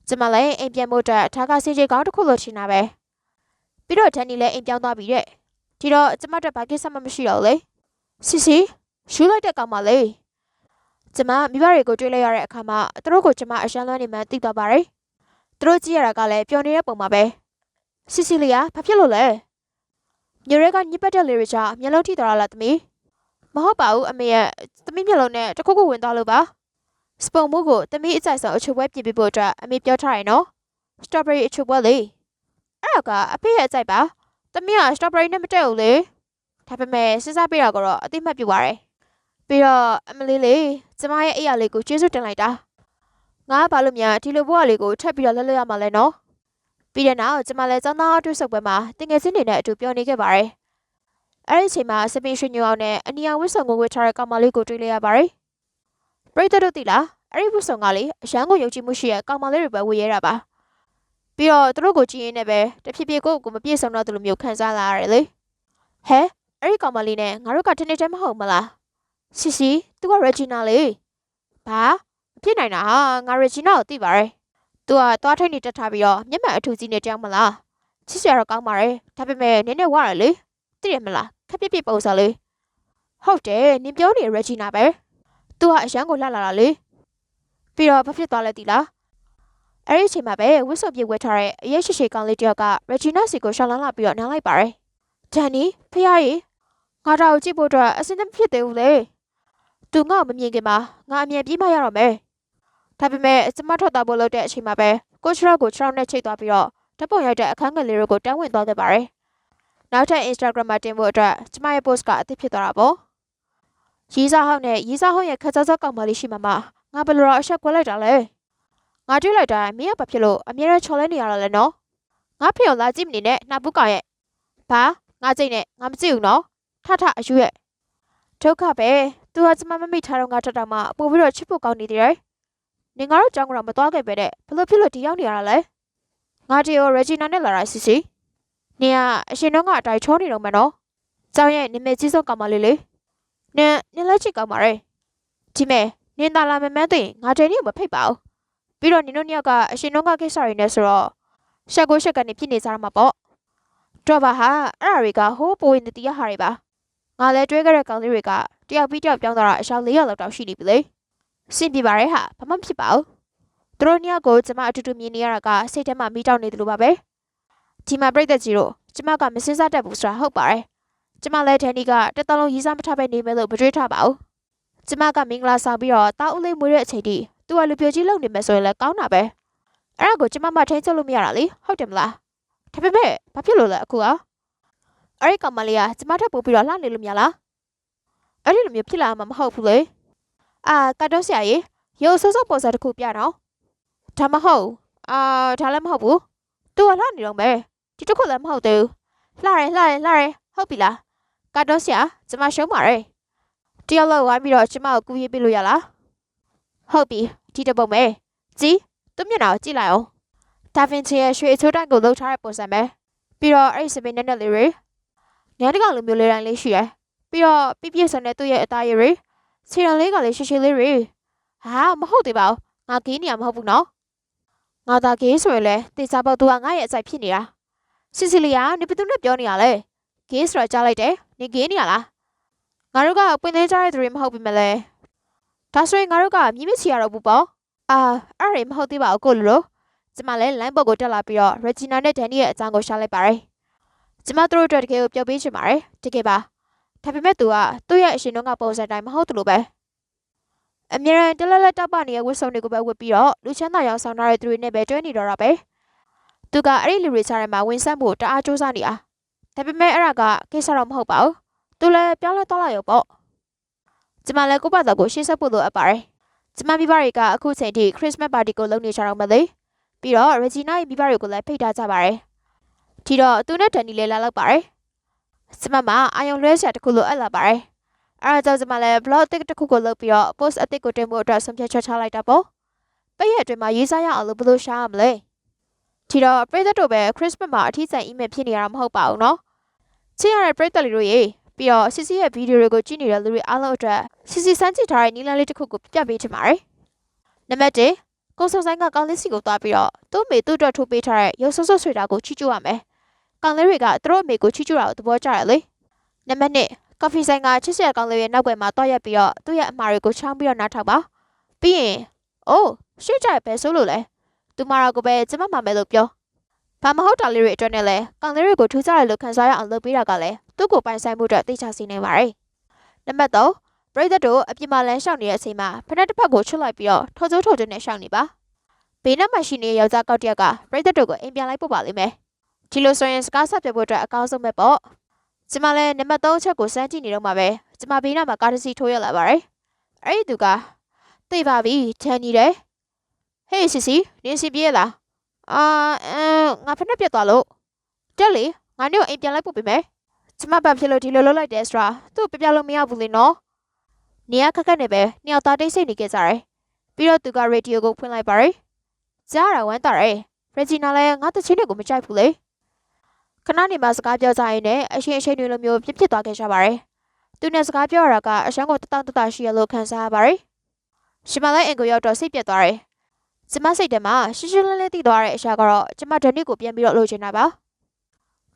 ကျမလည်းအိမ်ပြန်ဖို့အတွက်ထားကစီချေကောင်းတစ်ခုလိုချင်တာပဲပြီးတော့ဒန်နီလည်းအိမ်ပြောင်းသွားပြီတဲ့ဒီတော့ကျမတို့ဘာကိစ္စမှမရှိတော့လေစီစီရှူလိုက်တဲ့ကောင်မလေးကျမမိဘတွေကိုတွေ့လိုက်ရတဲ့အခါမှာသူတို့ကိုကျမအရှမ်းလွမ်းနေမှသိသွားပါတယ်သူတို့ကြည့်ရတာကလည်းပျော်နေတဲ့ပုံပါပဲစီစီလီယာဘာဖြစ်လို့လဲ ညရဲကညစ်ပတ်တဲ့လေတွေချမျက်လုံးထိသွားတာလားသမီးမဟုတ်ပါဘူးအမေရဲ့သမီးမျက်လုံးနဲ့တခုခုဝင်သွားလို့ပါစပုံမှုကိုသမီးအကြိုက်ဆုံးအချိုပွဲပြင်ပေးဖို့အတွက်အမေပြောထားတယ်နော်စတော်ဘယ်ရီအချိုပွဲလေအဲ့ဒါကအဖေရဲ့အကြိုက်ပါသမီးကစတော်ဘယ်ရီနဲ့မတည့်ဘူးလေဒါပေမဲ့စဉ်းစားပြတာကတော့အသိမှတ်ပြုပါတယ်ပြီးတော့အမလေးလေးကျမရဲ့အိယာလေးကိုကျေးဇူးတင်လိုက်တာငါကဘာလို့များဒီလိုဘဝလေးကိုထပ်ပြီးတော့လက်လွတ်ရမှာလဲနော် ပြီးတဲ့နောက်ကျမလည်းចောင်းသားအတွေ့ဆုံပွဲမှာတင်ငယ်ချင်းတွေနဲ့အတူပြောနေခဲ့ပါတယ်အဲ့ဒီအချိန်မှာစပင်ရွှေညိုအောင်နဲ့အနီယာဝစ်ဆုံကိုဝစ်ထားတဲ့ကောင်မလေးကိုတွေ့လိုက်ရပါတယ်ပရိသတ်တို့သိလားအဲ့ဒီဝစ်ဆုံကလေအရန်ကိုယုံကြည်မှုရှိတဲ့ကောင်မလေးတွေပဲဝေရဲတာပါပြီးတော့သူတို့ကိုကြည့်ရင်းနဲ့ပဲတဖြည်းဖြည်းကိုယ့်ကိုယ်မပြည့်စုံတော့သလိုမျိုးခံစားလာရတယ်လေဟဲအဲ့ဒီကောင်မလေးနဲ့ငါတို့ကတနေ့တည်းမဟုတ်မလားစီစီသူကရဂျီနာလေဘာမဖြစ်နိုင်တာဟာငါရဂျီနာကိုသိပါတယ် သူကသွားထိတ်နေတက်ထားပြီးတော့မျက်မှန်အထူးကြီးနဲ့ကြောက်မလားချစ်စရာတော့ကောင်းပါတယ်ဒါပေမဲ့နည်းနည်းဝရလေသိရမလားခက်ပြပြပုံစံလေးဟုတ်တယ်နင်ပြောနေရဂျီနာပဲသူကအရန်ကိုလှလာတာလေပြီးတော့ဘာဖြစ်သွားလဲတီလားအဲ့ဒီအချိန်မှာပဲဝစ်စုံပြေဝဲထားတဲ့အရေးရှိရှိကောင်းလေးတယောက်ကရဂျီနာစီကိုရှောင်းလာလာပြီးတော့နားလိုက်ပါတယ်ဒန်နီဖះရီငါတော့ကိုကြည့်ဖို့အတွက်အစင်းမဖြစ်သေးဘူးလေသူငါ့ကိုမမြင်ခင်မှာငါအမြင်ပြေးမရတော့မယ် ဒါပေမဲ့ကျမထွက်သွားဖို့လုပ်တဲ့အချိန်မှာပဲကိုချရော့ကိုချရော့နဲ့ချိတ်သွားပြီးတော့ဓာတ်ပုံရိုက်တဲ့အခန်းငယ်လေးတွေကိုတန်းဝင်သွားခဲ့ပါတယ်နောက်ထပ် Instagram မှာတင်ဖို့အတွက်ကျမရဲ့ post ကအသစ်ဖြစ်သွားတာပေါ့ရီစာဟောင်းနဲ့ရီစာဟောင်းရဲ့ခက်စားစားကောင်မလေးရှိမှမှငါဘယ်လိုတော့အဆက်ကွဲလိုက်တာလဲငါတွေ့လိုက်တာမင်းကဘာဖြစ်လို့အမြဲတမ်းချော်လဲနေရတာလဲနော်ငါဖေကိုလာကြည့်မနေနဲ့နှာပူးကောင်ရဲ့ဘာငါကြိတ်နဲ့ငါမကြည့်ဘူးနော်ထထအယူရဲ့ဒုက္ခပဲသူကကျမမမိထားတော့ငါထထမှပို့ပြီးတော့ချစ်ဖို့ကောင်းနေသေးတယ် နင်ကတော့ကြောင်းကတော့မသွားခဲ့ပဲတဲ့ဘလို့ဖြစ်လို့ဒီရောက်နေရတာလဲငါတီကိုရဂျီနာနဲ့လာတာစီစီနင်ကအရှင်တော့ကအတိုင်းချောနေတော့မှနော်ကျောင်းရဲ့နင်မဲကြီးဆုံးကောင်မလေးလေနင်နင်လက်ချစ်ကောင်ပါရဲ့ဒီမဲ့နင်သာလာမမန်းသိရင်ငါတဲနေကိုမဖိတ်ပါဘူးပြီးတော့နင်တို့နှစ်ယောက်ကအရှင်တော့ကကိစ္စတွေနဲ့ဆိုတော့ရှက်ကိုရှက်ကနေဖြစ်နေကြမှာပေါ့တော့ပါဟာအဲ့ဒါတွေကဟိုးပိုးဝင်တည်ရဟာတွေပါငါလည်းတွေးခဲ့တဲ့ကောင်လေးတွေကတယောက်ပြီးတယောက်ပြောင်းသွားတာအရှောင်း၄ရက်လောက်တောင်ရှိနေပြီလေ စင်ပြပါရဲ့ဟာဘာမှမဖြစ်ပါဘူးသူတို့ညောက်ကိုကျမအတူတူမြင်နေရတာကစိတ်ထဲမှာမိတောက်နေတယ်လို့ပါပဲဒီမှာပြိတ္တကြီးတို့ကျမကမစင်စားတတ်ဘူးဆိုတာဟုတ်ပါတယ်ကျမလည်းဒန်နီကတက်တလုံးရေးစားမထားပဲနေမယ်လို့မတွေးထားပါဘူးကျမကမင်္ဂလာဆောင်ပြီးတော့တာဦးလေးမွေးတဲ့အချိန်ထိသူကလူပြိုကြီးလုံနေမယ်ဆိုရင်လည်းကောင်းတာပဲအဲ့ဒါကိုကျမမထိန်းချုပ်လို့မရတာလေဟုတ်တယ်မလားဒါပေမဲ့ဘာဖြစ်လို့လဲအခုကအဲ့ဒီကောင်မလေးကကျမထပ်ပို့ပြီးတော့လှနေလို့မရလားအဲ့ဒီလိုမျိုးဖြစ်လာမှာမဟုတ်ဘူးလေ အာကတော့ဆရာကြီးရုပ်ဆိုးဆိုးပေါ်စားတစ်ခုပြတော့ဒါမဟုတ်အာဒါလည်းမဟုတ်ဘူးသူကလှနေတော့မယ်ဒီတစ်ခုလည်းမဟုတ်သေးဘူးလှရဲလှရဲလှရဲဟုတ်ပြီလားကတော့ဆရာကျမရှုံးပါတယ်တယောက်လောက်ဝိုင်းပြီးတော့ကျမကိုကူရေးပေးလို့ရလားဟုတ်ပြီဒီတစ်ပုံပဲကြည်သူ့မျက်နှာကိုကြည့်လိုက်အောင်ဒါဗင်ချီရဲ့ရွှေအချိုးတိုင်းကိုလှုပ်ထားတဲ့ပုံစံပဲပြီးတော့အဲ့ဒီစပင်းနဲ့နဲ့လေးတွေညတကောင်လိုမျိုးလေးတိုင်းလေးရှိတယ်ပြီးတော့ပြပြဆန်တဲ့သူ့ရဲ့အသားရည်တွေ ခြေရံလေးကလည်းရှိရှိလေးတွေဟာမဟုတ်သေးပါဘူးငါဂေးနေရမဟုတ်ဘူးနော်ငါသာဂေးဆိုရင်လေတေချာပေါက်သူကငါ့ရဲ့အစိုက်ဖြစ်နေတာစီစီလီယာနေဘယ်သူနဲ့ပြောနေရလဲဂေးဆိုတာကြားလိုက်တယ်နေဂေးနေရလားငါတို့ကပွင့်သေးကြတဲ့သူတွေမဟုတ်ပြီမလဲဒါဆိုရင်ငါတို့ကမြင်းမချီရတော့ဘူးပေါ့အာအဲ့ဒါတွေမဟုတ်သေးပါဘူးကိုလူလိုကျမလည်းလိုင်းပေါ်ကိုတက်လာပြီးတော့ရဂျီနာနဲ့ဒန်နီရဲ့အကြောင်းကိုရှာလိုက်ပါတယ်။ကျမတို့အတွက်တကယ်ကိုပြောပေးချင်ပါတယ်။တကယ်ပါ။ ဒါပေမဲ့သူကသူ့ရဲ့အရှင်တို့ကပုံစံတိုင်းမဟုတ်တယ်လို့ပဲ။အမြဲတမ်းတလက်လက်တောက်ပနေတဲ့ဝတ်စုံတွေကိုပဲဝတ်ပြီးတော့လူချမ်းသာရောက်ဆောင်ထားတဲ့သူတွေနဲ့ပဲတွဲနေတော့တာပဲ။သူကအဲ့ဒီလူတွေချားထဲမှာဝင်ဆက်မှုတအားစူးစမ်းနေတာ။ဒါပေမဲ့အဲ့ဒါကကိစ္စတော့မဟုတ်ပါဘူး။သူလည်းပြောင်းလဲသွားလိုက်ရောပေါ့။ကျမလည်းကိုယ့်ဘာသာကိုရှင်းဆက်ဖို့လိုအပ်ပါတယ်။ကျမမိဘတွေကအခုချိန်ထိခရစ်စမတ်ပါတီကိုလုပ်နေကြတော့မလဲ။ပြီးတော့ရဂျီနာရဲ့မိဘတွေကိုလည်းဖိတ်ထားကြပါတယ်။ဒီတော့သူနဲ့ဒန်နီလည်းလာလောက်ပါတယ်။ ကျမမအာယုံလွှဲချက်တစ်ခုလိုအပ်လာပါတယ်။အဲဒါကြောင့်ကျမလည်း blog အသစ်တစ်ခုကိုလုပ်ပြီးတော့ post အသစ်ကိုတင်ဖို့အတွက်ဆုံးဖြတ်ချက်ချလိုက်တာပေါ့။ပိတ်ရက်အတွင်းမှာရေးစားရအောင်လို့ဘယ်လိုရှာရမလဲ။ဒီတော့ပြည်သက်တို့ပဲ Christmas မှာအထီးကျန် email ဖြစ်နေရတာမဟုတ်ပါဘူးနော်။ချစ်ရတဲ့ပြည်သက်လေးတို့ရေပြီးတော့စစ်စစ်ရဲ့ဗီဒီယိုတွေကိုကြည့်နေတဲ့လူတွေအားလုံးအတွက်စစ်စစ်စမ်းကြည့်ထားတဲ့နီလန်းလေးတစ်ခုကိုပြပေးချင်ပါတယ်။နံပါတ်1ကိုစုံဆိုင်ကကောင်းလေးစီကိုသွားပြီးတော့သူ့အမေသူ့အတွက်ထိုးပေးထားတဲ့ရုပ်ဆိုးဆိုးဆွေတာကိုချီးကျူးရမယ်။ ကောင်းလေးတွေကသူတို့အမေကိုချီးကျူးတာကိုသဘောကျတယ်လေ။နံပါတ်2ကော်ဖီဆိုင်ကချစ်စရာကောင်းလေးရဲ့နောက်ွယ်မှာတွားရက်ပြီးတော့သူ့ရဲ့အမှားတွေကိုချောင်းပြီးတော့နားထောင်ပါ။ပြီးရင်အိုးရှေ့ကြပဲဆိုလို့လဲ။သူမတော်ကိုပဲကျမမှမယ်လို့ပြော။ဘာမဟုတ်တာလေးတွေအတွက်နဲ့လဲကောင်းလေးတွေကိုထူးခြားတယ်လို့ခံစားရအောင်လုပ်ပေးတာကလည်းသူ့ကိုပိုင်ဆိုင်မှုအတွက်သိချစီနေပါရယ်။နံပါတ်3ပရိသတ်တို့အပြင်မှာလမ်းလျှောက်နေတဲ့အချိန်မှာဖက်တစ်ဖက်ကိုချွတ်လိုက်ပြီးတော့ထော်ကျိုးထော်ကျိုးနဲ့ရှောက်နေပါဘေးနားမှာရှိနေတဲ့ယောက်ျားကောက်တစ်ယောက်ကပရိသတ်တို့ကိုအိမ်ပြန်လိုက်ပို့ပါလိမ့်မယ် ဒီလိုဆိုရင်စကားဆက်ပြဖို့အတွက်အကောင်းဆုံးပဲပေါ့ကျမလည်းနံပါတ်3ချက်ကိုစမ်းကြည့်နေတော့မှပဲကျမဘေးနားမှာကားတစ်စီးထိုးရလာပါတယ်အဲ့ဒီသူကသိပါပြီထန်နေတယ်ဟေးစီစီနင်းစီပြေးလားအာအမ်ငါဖက်နဲ့ပြတ်သွားလို့တက်လေငါနေကိုအိမ်ပြန်လိုက်ပို့ပေးမယ်ကျမဘာဖြစ်လို့ဒီလိုလုပ်လိုက်တယ်ဆိုတာသူ့ကိုပြပြလို့မရဘူးလေနော်နေရခက်ခက်နေပဲနှစ်ယောက်သားတိတ်ဆိတ်နေကြကြတယ်ပြီးတော့သူကရေဒီယိုကိုဖွင့်လိုက်ပါတယ်ကြားရဝမ်းတာရယ်ရဂျီနာလည်းငါတချင်းတွေကိုမကြိုက်ဘူးလေ ခဏနေမှစကားပြောကြရင်လည်းအရှင်အရှင်တွေလိုမျိုးပြစ်ဖြစ်သွားခဲ့ကြပါတယ်သူနဲ့စကားပြောရတာကအရှမ်းကိုတတောင့်တတရှိရလို့ခံစားရပါတယ်ရှင်မလိုက်အင်ကိုရောက်တော့စိတ်ပြတ်သွားတယ်ကျမစိတ်ထဲမှာရှင်းရှင်းလင်းလင်းသိသွားတဲ့အရာကတော့ကျမဒန်နစ်ကိုပြန်ပြီးတော့လိုချင်တာပါ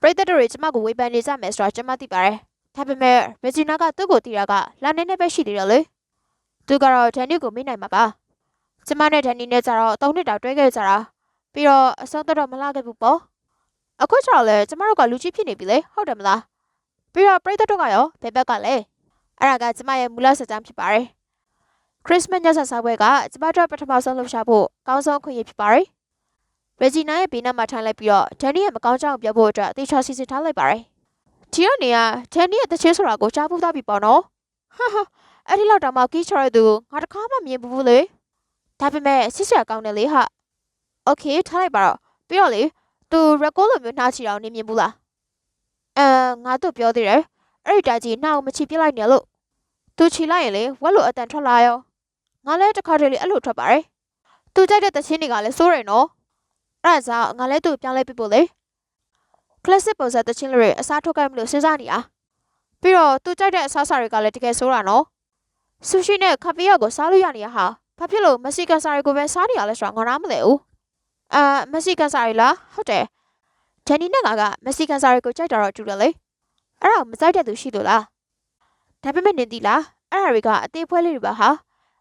ပရိသတ်တို့တွေကျမကိုဝေဖန်နေကြမယ်ဆိုတော့ကျမသိပါတယ်ဒါပေမဲ့ရဂျီနာကသူ့ကိုတီးတာကလာနေနေပဲရှိသေးတယ်လေသူကတော့ဒန်နစ်ကိုမေးနိုင်မှာပါကျမနဲ့ဒန်နီနဲ့ကြတော့၃နှစ်တောင်တွဲခဲ့ကြတာပြီးတော့အဆုံးသတ်တော့မလာခဲ့ဘူးပေါ့ အခုကျတော့လေကျမတို့ကလူကြီးဖြစ်နေပြီလေဟုတ်တယ်မလားပြီးတော့ပရိသတ်တို့ကရောဘယ်ဘက်ကလဲအဲ့ဒါကကျမရဲ့မူလစကြောင်းဖြစ်ပါတယ်ခရစ်စမတ်ညစာစားပွဲကကျမတို့ပထမဆုံးလှုပ်ရှားဖို့ကောင်းဆုံးခွင့်ရဖြစ်ပါတယ်ရဂျီနာရဲ့ဘေးနားမှာထိုင်လိုက်ပြီးတော့ဒန်နီရဲ့မကောင်းကြောင်ပြောဖို့အတွက်တေချာစီစဉ်ထားလိုက်ပါတယ်ဒီတော့နေကဒန်နီရဲ့တချင်းဆိုတာကိုကြားဖို့သားပြီပေါ့နော်ဟာဟာအဲ့ဒီလောက်တောင်မှကီးချရတဲ့သူငါတခါမှမြင်ဘူးလေဒါပေမဲ့ဆစ်ဆက်ကောင်းတယ်လေဟာโอเคထားလိုက်ပါတော့ပြီးတော့လေ သူရက်ကိုလိုမျိုးနှားချီအောင်နေမြင်ဘူးလားအဲငါတို့ပြောသေးတယ်အဲ့ဒီတိုက်ကြီးနှာကိုမချီပြစ်လိုက်နဲ့လို့သူချီလိုက်ရင်လေဝက်လိုအတန်ထွက်လာရောငါလည်းတစ်ခါတည်းလေအဲ့လိုထွက်ပါတယ်သူကြိုက်တဲ့တချင်းတွေကလည်းစိုးရနော်အဲ့ဒါကြောင့်ငါလည်းသူ့ပြောင်းလဲပြဖို့လေ classic ပုံစံတချင်းတွေအစားထုတ်ကြမလို့စဉ်းစားနေအားပြီးတော့သူကြိုက်တဲ့အစားအစာတွေကလည်းတကယ်စိုးတာနော်ဆူရှိနဲ့ခပီယာကိုစားလို့ရနေရဟာဘာဖြစ်လို့မက်ဆီကန်စာတွေကိုပဲစားနေရလဲဆိုတာငါနားမလဲဘူး အာမက်ဆီကန်စာတွေလားဟုတ်တယ်ဒန်နီနဲ့ငါကမက်ဆီကန်စာတွေကိုကြိုက်တာတော့တူတယ်လေအဲ့ဒါကိုမကြိုက်တဲ့သူရှိလို့လားဒါပေမဲ့နင်သိလားအဲ့ဒါတွေကအသေးဖွဲလေးတွေပါဟာ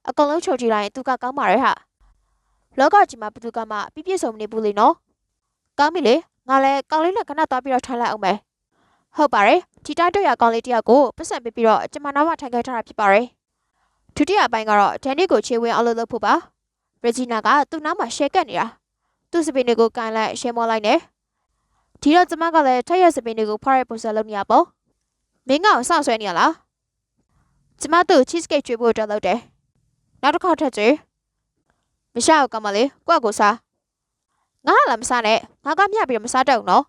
အကောင်လုံးချုပ်ကြည့်လိုက်ရင်သူကကောင်းပါရဲ့ဟာလောကကြီးမှာဘယ်သူကမှပြည့်ပြည့်စုံမနေဘူးလေနော်ကောင်းပြီလေငါလည်းကောင်လေးနဲ့ခဏသွားပြီးတော့ထားလိုက်အောင်မယ်ဟုတ်ပါတယ်ဒီတိုင်းတွေ့ရကောင်လေးတယောက်ကိုပတ်စံပေးပြီးတော့ကျမနာမထိုင်ခဲ့ထားတာဖြစ်ပါတယ်ဒုတိယအပိုင်းကတော့ဒန်နစ်ကိုခြေဝင်အောင်လုပ်လို့ဖို့ပါရဂျီနာကသူ့နားမှာရှဲကက်နေတာ သူ့စပင်တွေကိုကန်လိုက်ရှဲမောလိုက်နေဒီတော့ကျမကလည်းထက်ရစပင်တွေကိုဖွားရပုံစံလုပ်နေရပေါ့မင်းကစောင့်ဆွဲနေရလားကျမတို့ cheesecake ကျွေးဖို့အတွက်လုပ်တယ်နောက်တစ်ခါထပ်ကျွေးမရှာဘူးကမလေးကိုယ့်ကိုစားငါကလည်းမစားနဲ့ငါကမျှပြီးတော့မစားတော့ဘူးနော်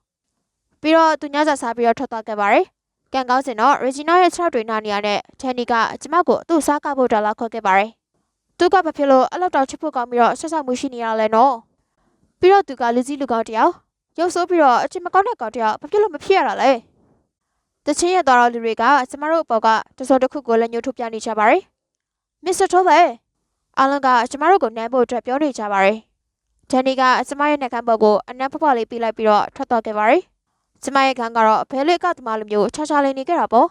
ပြီးတော့သူညစာစားပြီးတော့ထွက်သွားခဲ့ပါတယ်ကန်ကောင်းစင်တော့ရီဂျီနာရဲ့ခြေထောက်တွေနာနေရတဲ့ချန်နီကကျမကိုသူ့စားကဖို့ဒေါ်လာခေါ်ခဲ့ပါတယ်သူကဘာဖြစ်လို့အဲ့လောက်တောင်ချစ်ဖို့ကောင်းပြီးတော့ဆက်ဆက်မှုရှိနေရလဲနော် ပြီးတော့သူကလူကြီးလူကောင်းတယောက်ရုပ်ဆိုးပြီးတော့အချင်းမကောင်းတဲ့ကောင်တယောက်ဘာဖြစ်လို့မဖြစ်ရတာလဲတချင်းရသွားတော့လူတွေကကျမတို့အပေါ်ကတစောတစ်ခုကိုလည်းညှို့ထုတ်ပြနေကြပါတယ်မစ္စတာထိုးပဲအားလုံးကကျမတို့ကိုနမ်းဖို့အတွက်ပြောနေကြပါတယ်ဒန်နီကကျမရဲ့နှကမ်းပေါ်ကိုအနက်ဖွားဖွားလေးပေးလိုက်ပြီးတော့ထွက်သွားခဲ့ပါတယ်ကျမရဲ့ခန်းကတော့ဘဲလေးကသမားလိုမျိုးခြားခြားလေးနေခဲ့တာပေါ့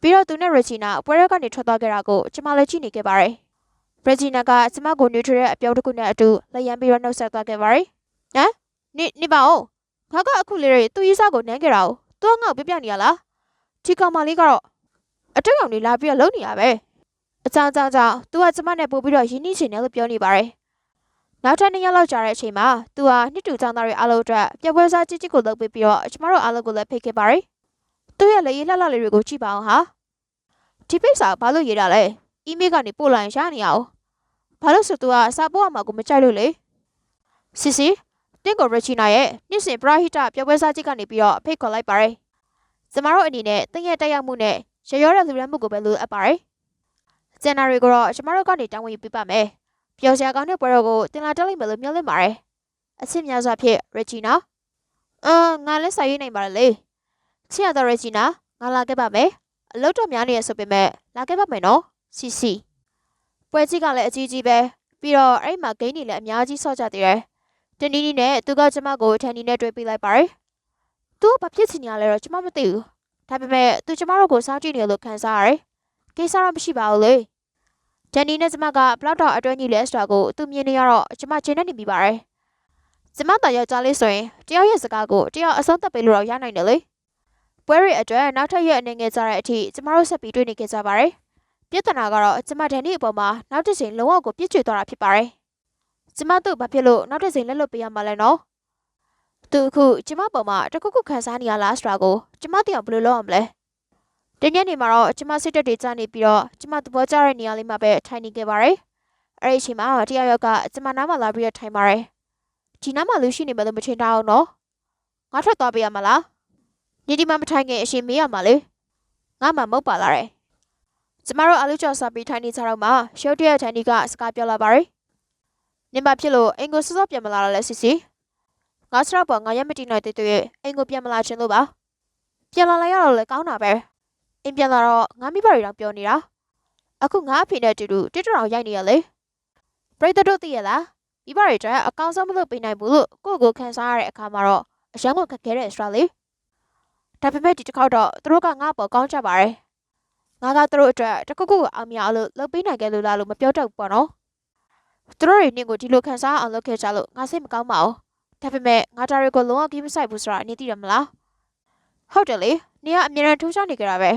ပြီးတော့သူနဲ့ရဂျီနာအပွဲရက်ကနေထွက်သွားခဲ့တာကိုကျမလည်းကြည့်နေခဲ့ပါတယ် ရဂျီနာကကျမကိုနျူထရီအပြောတစ်ခုနဲ့အတူလက်ရန်ပြီးတော့နှုတ်ဆက်သွားခဲ့ပါတယ်ဟမ်နေနေပါဦးငါကအခုလေးတွေသူ့ရေးစားကိုနမ်းခဲ့တာကိုသူကငါ့ကိုပြပြနေရလားဒီကောင်မလေးကတော့အတက်ရောင်နေလာပြီးတော့လုံနေရပဲအကြောင်းကြောင့်ကြောင့်သူကကျမနဲ့ပို့ပြီးတော့ရင်းနှီးချင်တယ်လို့ပြောနေပါတယ်နောက်ထပ်နှစ်ရက်လောက်ကြာတဲ့အချိန်မှာသူဟာနှစ်တူចောင်းသားတွေအားလုံးအတွက်ပြပွဲစားကြီးကြီးကိုလုပ်ပေးပြီးတော့ကျမတို့အားလုံးကိုလည်းဖိတ်ခဲ့ပါတယ်။သူ့ရဲ့လေရေးလှလှလေးတွေကိုကြည့်ပါအောင်ဟာ။ဒီပိတ်စာဘာလို့ရေးတာလဲ။အီးမေးလ်ကနေပို့လိုက်ရနေအောင်။ ဘာလို့ဆိုသူကစာပို့ရမှာကိုမကြိုက်လို့လေ။စီစီတင်းကိုရချီနာရဲ့နှစ်စဉ်ပရာဟိတပြပွဲစားကြီးကနေပြီးတော့ဖိတ်ခေါ်လိုက်ပါတယ်။ကျမတို့အနေနဲ့တင်းရဲ့တက်ရောက်မှုနဲ့ရရောတဲ့လူရမှုကိုပဲလိုအပ်ပါတယ်။ကျန်နာတွေကိုတော့ကျမတို့ကနေတောင်းဝင်ပြပါမယ်။ပျော်စရာကောင်းတဲ့ပွဲတော်ကိုတင်လာတက်လိုက်မယ်လို့မျှော်လင့်ပါတယ်။အချစ်များစွာဖြင့်ရဂျီနာ။အင်းငါလည်းစာရေးနိုင်ပါတယ်လေ။ချစ်ရတဲ့ရဂျီနာငါလာခဲ့ပါမယ်။အလုပ်တော်များနေရဆိုပေမဲ့လာခဲ့ပါမယ်နော်။စီစီ။ ပွဲကြီးကလည်းအကြီးကြီးပဲ။ပြီးတော့အဲ့မှာဂိမ်းတွေလည်းအများကြီးဆော့ကြသေးတယ်။တနီနီနဲ့သူကကျမကိုထန်နီနဲ့တွေ့ပေးလိုက်ပါတယ်။သူကဘာဖြစ်ချင်ရလဲတော့ကျမမသိဘူး။ဒါပေမဲ့သူကျမတို့ကိုစောင့်ကြည့်နေလို့ခံစားရတယ်။ကိစ္စတော့မရှိပါဘူးလေ။ဒန်နီနဲ့ကျမကဘလောက်တော့အတွဲညီလဲဆိုတာကိုသူမြင်နေရတော့ကျမကျင်းနေနေမိပါတယ်။ကျမတယောက်ကြားလေးဆိုရင်တယောက်ရဲ့စကားကိုတယောက်အဆုံးသတ်ပေးလို့တော့ရနိုင်တယ်လေ။ပွဲရီအတွက်နောက်ထပ်ရက်အနေငယ်ကြတဲ့အထိကျမတို့ဆက်ပြီးတွေ့နေကြကြပါတယ်။ ပြဿနာကတော့ကျမဒန်နီအပေါ်မှာနောက်တစ်ချိန်လုံးဝကိုပြစ်ကျွေသွားတာဖြစ်ပါတယ်။ကျမတို့ဘာဖြစ်လို့နောက်တစ်ချိန်လက်လွတ်ပေးရမှာလဲနော်။သူအခုကျမပေါ်မှာတခုခုခံစားနေရလားဆိုတာကိုကျမတယောက်ဘယ်လိုလုပ်အောင်မလဲ။တညနေမှာတော့ကျမစစ်တပ်တွေကြားနေပြီးတော့ကျမသဘောကျတဲ့နေရာလေးမှာပဲထိုင်နေခဲ့ပါတယ်။အဲ့ဒီအချိန်မှာတယောက်ယောက်ကကျမနားမှာလာပြီးတော့ထိုင်ပါတယ်။ဒဒီနားမှာလူရှိနေမယ်လို့မထင်တာအောင်နော်ငါထွက်သွားပေးရမလားညီဒီမမထိုင်ခင်အရှင်မေးရမှာလေငါမှမဟုတ်ပါလားတဲ့ ကျမတို့အလူကျော်စာပြီးထိုင်နေကြတော့မှရှုပ်တရက်ထိုင်ဒီကစကားပြောလာပါရယ်နင်မဖြစ်လို့အင်ကိုစောစောပြန်မလာတော့လဲစီစီငါစတော့ပေါ်ငါရက်မတီနိုင်တဲ့တွေ့အင်ကိုပြန်မလာချင်လို့ပါပြန်လာလိုက်ရတော့လေကောင်းတာပဲအင်ပြန်လာတော့ငါမိဘတွေတော့ပြောနေတာအခုငါအဖေနဲ့အတူတူတစ်တောင်ရိုက်နေရလေပရိသတ်တို့သိရလားမိဘတွေအတွက်အကောင်းဆုံးမလုပ်ပေးနိုင်ဘူးလို့ကိုယ့်ကိုယ်ခံစားရတဲ့အခါမှာတော့အရန်ကိုခက်ခဲတဲ့စရာလေဒါပေမဲ့ဒီတစ်ခေါက်တော့သူတို့ကငါ့ပေါ်ကောင်းကြပါတယ် ငါကသူတို့အတွက်တစ်ခုခုအောင်မြင်အောင်လို့လုပ်ပေးနိုင်ခဲ့လို့လားလို့မပြောတတ်ဘူးပေါ့နော်သူတို့တွေနင့်ကိုဒီလိုခံစားအောင်လုပ်ခဲ့ကြလို့ငါစိတ်မကောင်းပါဘူးဒါပေမဲ့ငါဒါတွေကိုလုံးဝကြီးမဆိုင်ဘူးဆိုတာနေသိရမလားဟုတ်တယ်လေနေကအမြဲတမ်းထိုးချနေကြတာပဲ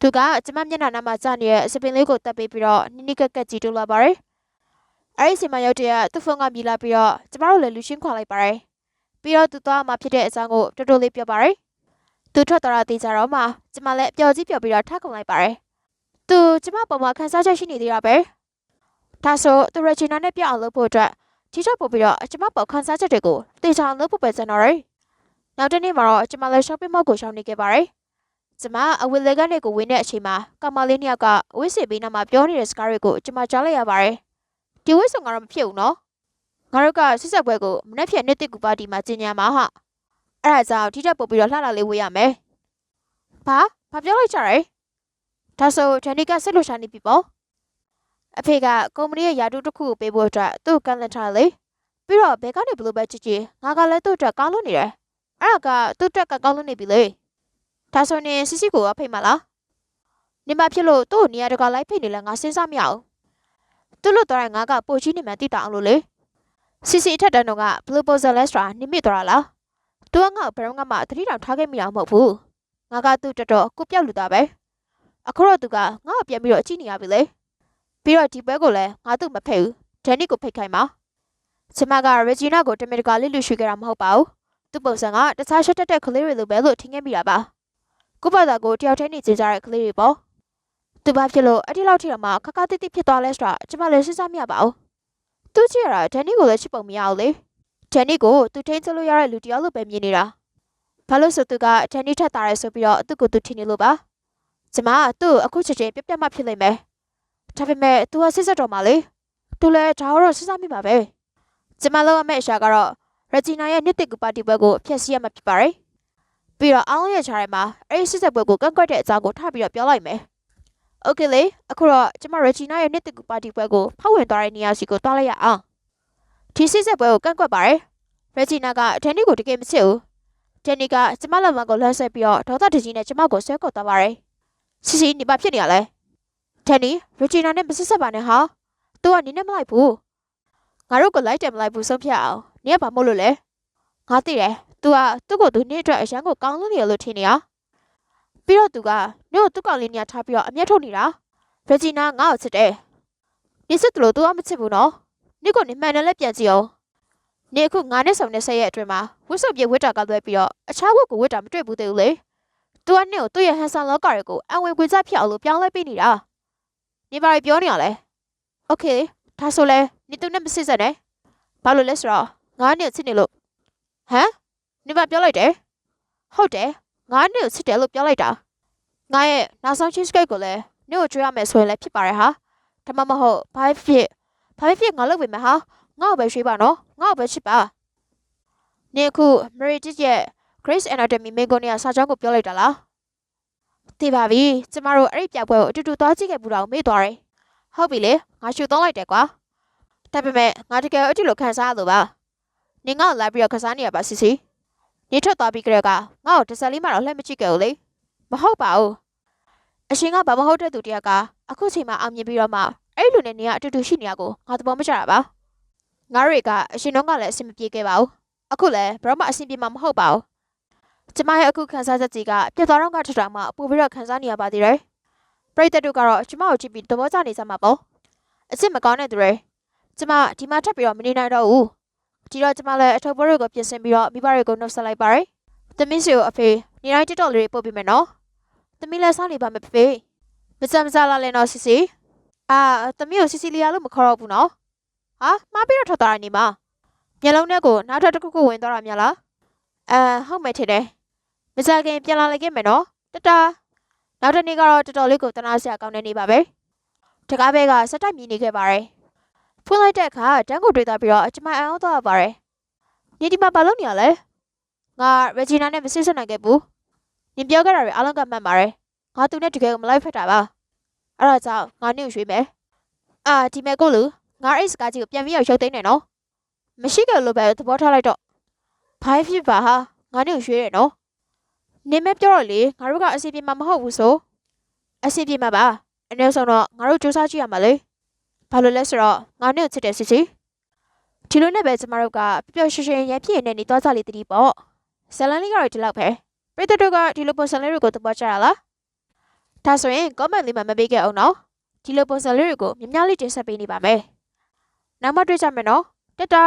သူကကျမမျက်နှာနားမှာကြာနေတဲ့စပင်လေးကိုတက်ပေးပြီးတော့နိနိကက်ကက်ကြည့်တိုးလာပါတယ်အဲ့ဒီစီမရောက်တဲ့သူ့ဖုန်းကမြည်လာပြီးတော့ကျမတို့လည်းလူရှင်းခွာလိုက်ပါတယ်ပြီးတော့သူသွားမှဖြစ်တဲ့အကြောင်းကိုတော်တော်လေးပြောပါတယ် သူထွက်သွားတာသိကြတော့မှကျမလည်းအပျော်ကြီးပျော်ပြီးတော့ထခုန်လိုက်ပါတယ်သူကျမပုံမှာခန်းစားချက်ရှိနေသေးတာပဲဒါဆိုသူရချီနာနဲ့ပြအောင်လုပ်ဖို့အတွက်ဒီချက်ပို့ပြီးတော့ကျမပေါ်ခန်းစားချက်တွေကိုတေချာအောင်လုပ်ဖို့ပဲကျန်တော့တယ်နောက်တစ်နေ့မှာတော့ကျမလည်း shopping mall ကိုရှောင်းနေခဲ့ပါတယ်ကျမအဝေလေကနေကိုဝင်တဲ့အချိန်မှာကမလေးနှစ်ယောက်ကဝစ်စီဘေးနားမှာပြောနေတဲ့စကားတွေကိုကျမကြားလိုက်ရပါတယ်ဒီဝစ်ဆုံကတော့မဖြစ်ဘူးနော်ငါတို့ကစစ်ဆက်ပွဲကိုမနေ့ဖြန်နေ့တစ်ကူပါတီမှာကျင်းညာမှာဟာ အဲ့ဒါကြောင့်ဒီချက်ပို့ပြီးတော့လှလာလေးဝေးရမယ်ဘာဘာပြောလိုက်ကြရဲဒါဆိုဂျန်နီကစစ်လို့ရှာနေပြီပေါ့အဖေကကုမ္ပဏီရဲ့ယာတုတစ်ခုကိုပေးဖို့အတွက်သူ့ကိုကန်လန့်ထားလေပြီးတော့ဘယ်ကနေဘလို့ပဲကြည့်ကြည့်ငါကလည်းသူ့အတွက်ကောင်းလို့နေတယ်အဲ့ဒါကသူ့အတွက်ကကောင်းလို့နေပြီလေဒါဆိုရင်စစ်စစ်ကိုအဖိတ်မလားနေမဖြစ်လို့သူ့ကိုနေရာတကာလိုက်ဖိတ်နေလဲငါစဉ်းစားမရအောင်သူ့လို့တော့ငါကပိုကြီးနေမှတိတောင်းလို့လေစစ်စစ်အထက်တန်းတော့ကဘလူးပိုဇယ်လက်စထရာနိမိတ်သွားလား သူကငါ့ကိုဘယ်တော့မှသတိတောင်ထားခဲ့မိတာမဟုတ်ဘူးငါကသူ့တော်တော်ကိုပြောက်လူသားပဲအခုတော့သူကငါ့ကိုပြန်ပြီးတော့ကြည့်နေရပြီလေပြီးတော့ဒီပွဲကိုလည်းငါသူ့မဖိတ်ဘူးဒန်နီကိုဖိတ်ခိုင်းပါကျမကရဂျီနာကိုတမင်တကာလေးလူရွှေခဲ့တာမဟုတ်ပါဘူးသူ့ပုံစံကတခြားရှက်တက်တဲ့ကလေးတွေလိုပဲလို့ထင်ခဲ့မိတာပါကိုဘာသာကိုတယောက်တည်းနေကြကြတဲ့ကလေးတွေပေါ့သူဘာဖြစ်လို့အဲ့ဒီလောက်ထိတော့မှခက်ခါတိတိဖြစ်သွားလဲဆိုတာကျမလည်းစဉ်းစားမရပါဘူးသူကြည့်ရတာဒန်နီကိုလည်းချစ်ပုံမရဘူးလေ ။ဒန်နီကိုသူထိန်းချုပ်လို့ရတဲ့လူတယောက်လို့ပဲမြင်နေတာ။ဘာလို့ဆိုသူကဒန်နီထက်တာရဲဆိုပြီးတော့သူ့ကိုသူထင်နေလို့ပါ။ကျမကသူ့အခုချက်ချင်းပြပြမှဖြစ်လိမ့်မယ်။ဒါပေမဲ့သူကစစ်ဆက်တော်မှာလေ။သူလည်းဒါတော့စစ်ဆက်မိမှာပဲ။ကျမလောက်အမဲ့အရှာကတော့ရဂျီနာရဲ့နှစ်တစ်ကူပါတီပွဲကိုဖျက်ဆီးရမှာဖြစ်ပါတယ်။ပြီးတော့အောင်ရဲ့ခြားထဲမှာအဲဒီစစ်ဆက်ပွဲကိုကန့်ကွက်တဲ့အကြောင်းကိုထပ်ပြီးတော့ပြောလိုက်မယ်။ Okay လေအခုတော့ကျမရဂျီနာရဲ့နှစ်တစ်ကူပါတီပွဲကိုဖောက်ဝင်သွားတဲ့နေရာစီကိုသွားလိုက်ရအောင်။ ဒီစစ်ဆက်ပွဲကိုကန့်ကွက်ပါတယ်ရဂျီနာကဒန်နီကိုတကယ်မချစ်ဘူးဒန်နီကကျမလက်မကိုလှမ်းဆက်ပြီးတော့ဒေါသတကြီးနဲ့ကျမကိုဆွဲခေါ်သွားပါတယ်စီစီနေပါဖြစ်နေရလဲဒန်နီရဂျီနာနဲ့မဆက်ဆက်ပါနဲ့ဟာ။ तू ကနင်းနဲ့မလိုက်ဘူး။ငါတို့ကိုလိုက်တယ်မလိုက်ဘူးဆုံးဖြတ်အောင်။နင်ကဘာမို့လို့လဲ။ငါသိတယ်။ तू ကသူ့ကိုသူနင်းအတွက်အရန်ကိုကောင်းလို့နေရလို့ထင်နေရ။ပြီးတော့ तू ကနင့်ကိုသူ့ကောင်လေးနေရာထားပြီးတော့အမျက်ထုတ်နေတာ။ရဂျီနာငါ့ကိုချစ်တယ်။နင်စစ်တယ်လို့ तू ကမချစ်ဘူးနော်။ နင့်ကိုနင်မှန်တယ်လည်းပြန်ကြည့်အောင်။နင်အခုငါနဲ့ဆုံတဲ့ဆက်ရဲ့အတွင်းမှာဝစ်စုပ်ပြေဝစ်တာကလွဲပြီးတော့အခြားဘက်ကိုဝစ်တာမတွေ့ဘူးသေးဘူးလေ။ तू ကနင့်ကိုသူ့ရဲ့ဟန်ဆန်လောကတွေကိုအဝင်ခွေစားဖြစ်အောင်လို့ပြောင်းလဲပေးနေတာ။နင်ဘာတွေပြောနေရလဲ။ Okay ဒါဆိုလဲနေသူနဲ့မစစ်စက်နဲ့ဘာလို့လဲဆိုတော့ငါးနှစ်ချစ်နေလို့ဟမ်နေပါပြောလိုက်တယ်ဟုတ်တယ်ငါးနှစ်ချစ်တယ်လို့ပြောလိုက်တာငါရဲ့နောက်ဆုံး cheese cake ကိုလည်းနေကိုကြွေးရမယ်ဆိုရင်လည်းဖြစ်ပါတယ်ဟာဒါမှမဟုတ်ဘာဖြစ် ဘာဖြစ်ငါလုပ်ပေမဲ့ဟာငါ့ကိုပဲရွှေ့ပါနော်ငါ့ကိုပဲချစ်ပါနေခု Mary ကြည့်ရဲ့ Grace Anatomy မိကုန်းကစာကြောင်းကိုပြောလိုက်တာလားသိပါပြီကျမတို့အဲ့ဒီပြပွဲကိုအတူတူသွားကြည့်ခဲ့ဘူးတော့မေ့သွားတယ်ဟုတ်ပြီလေငါရှူသုံးလိုက်တယ်ကွာဒါပေမဲ့ငါတကယ်အတူလိုခံစားရလို့ပါနင်ငါ့ကိုလာပြီးတော့ခစားနေရပါစီစီနေထွက်သွားပြီးကြတဲ့ကငါ့ကိုတစ်ဆက်လေးမှတော့လှည့်မကြည့်ခဲ့ဘူးလေမဟုတ်ပါဘူးအရှင်ကဘာမဟုတ်တဲ့သူတယောက်ကအခုချိန်မှာအောင်မြင်ပြီးတော့မှ အဲ့လိုနဲ့နေကအတူတူရှိနေရကိုငါသဘောမကျတာပါငါတွေကအရှင်တော့ကလည်းအဆင်မပြေခဲ့ပါဘူးအခုလည်းဘရောမအဆင်ပြေမှာမဟုတ်ပါဘူးကျမရဲ့အခုခံစားချက်ကြီးကပြတ်သွားတော့ကထထောင်မှပို့ပြီးတော့ခံစားနေရပါသေးတယ်ပရိသတ်တို့ကတော့ကျမကိုကြည့်ပြီးသဘောကျနေကြမှာပေါ့အစ်စ်မကောင်းတဲ့သူတွေကျမဒီမှာထပ်ပြီးတော့မနေနိုင်တော့ဘူးဒီတော့ကျမလည်းအထုပ်ပွဲတွေကိုပြင်ဆင်ပြီးတော့မိဘတွေကိုနှုတ်ဆက်လိုက်ပါတယ်သမီးစီကိုအဖေနေတိုင်းတက်တော်လေးပို့ပေးမယ်နော်သမီးလည်းစောင့်နေပါမယ်ဖေမစမစလာလဲနော်စီစီ အာသမီးကိုစီစီလီယာလို့မခေါ်တော့ဘူးနော်ဟာမှားပြီးတော့ထွက်သွားတာနေမှာမျက်လုံးထဲကိုနောက်ထပ်တစ်ခုခုဝင်သွားတာများလားအဲဟုတ်မယ်ထင်တယ်မကြခင်ပြန်လာလိုက်ခဲ့မယ်နော်တတာနောက်တစ်နေ့ကတော့တော်တော်လေးကိုတနာစရာကောင်းတဲ့နေ့ပါပဲတကားဘဲကစက်တိုက်မြည်နေခဲ့ပါတယ်ဖွင့်လိုက်တဲ့အခါတန်းကိုတွေ့သွားပြီးတော့ကျမအံ့ဩသွားရပါတယ်ညီဒီမှာဘာလုပ်နေရလဲငါရဂျီနာနဲ့မစစ်ဆက်နိုင်ခဲ့ဘူးညီပြောခဲ့တာတွေအားလုံးကမှန်ပါတယ်ငါသူနဲ့တကယ်ကိုမလိုက်ဖက်တာပါ အဲ့ဒါကြောင့်ငါနင့်ကိုရွှေ့မယ်အာဒီမဲ့ကိုလူငါအဲ့စကားကြီးကိုပြန်ပြီးတော့ရုပ်သိမ်းနေနော်မရှိကြလို့ပဲသဘောထားလိုက်တော့ဘာဖြစ်ပါဟာငါတို့ရွှေးရနော်နေမဲ့ပြောတော့လေငါတို့ကအစီအပြေမှာမဟုတ်ဘူးဆိုအစီအပြေမှာပါအနည်းဆုံးတော့ငါတို့စူးစမ်းကြည့်ရမှာလေဘာလို့လဲဆိုတော့ငါတို့ချစ်တယ်စီစီဒီလိုနဲ့ပဲကျမတို့ကပျော်ပျော်ရွှင်ရွှင်ရန်ပြည့်နေနေသွားကြလေတည်းပေါ့ဇလန်လေးကတော့ဒီလောက်ပဲပြည်သူတို့ကဒီလိုပုံစံလေးတွေကိုသဘောကျတာလား ဒါဆိုရင် comment လေးမှာမပေးခဲ့အောင်နော်ဒီလိုပုံစံလေးတွေကိုမြင်များလေးတင်ဆက်ပေးနေပါမယ်နောက်မှတွေ့ကြမယ်နော်တတာ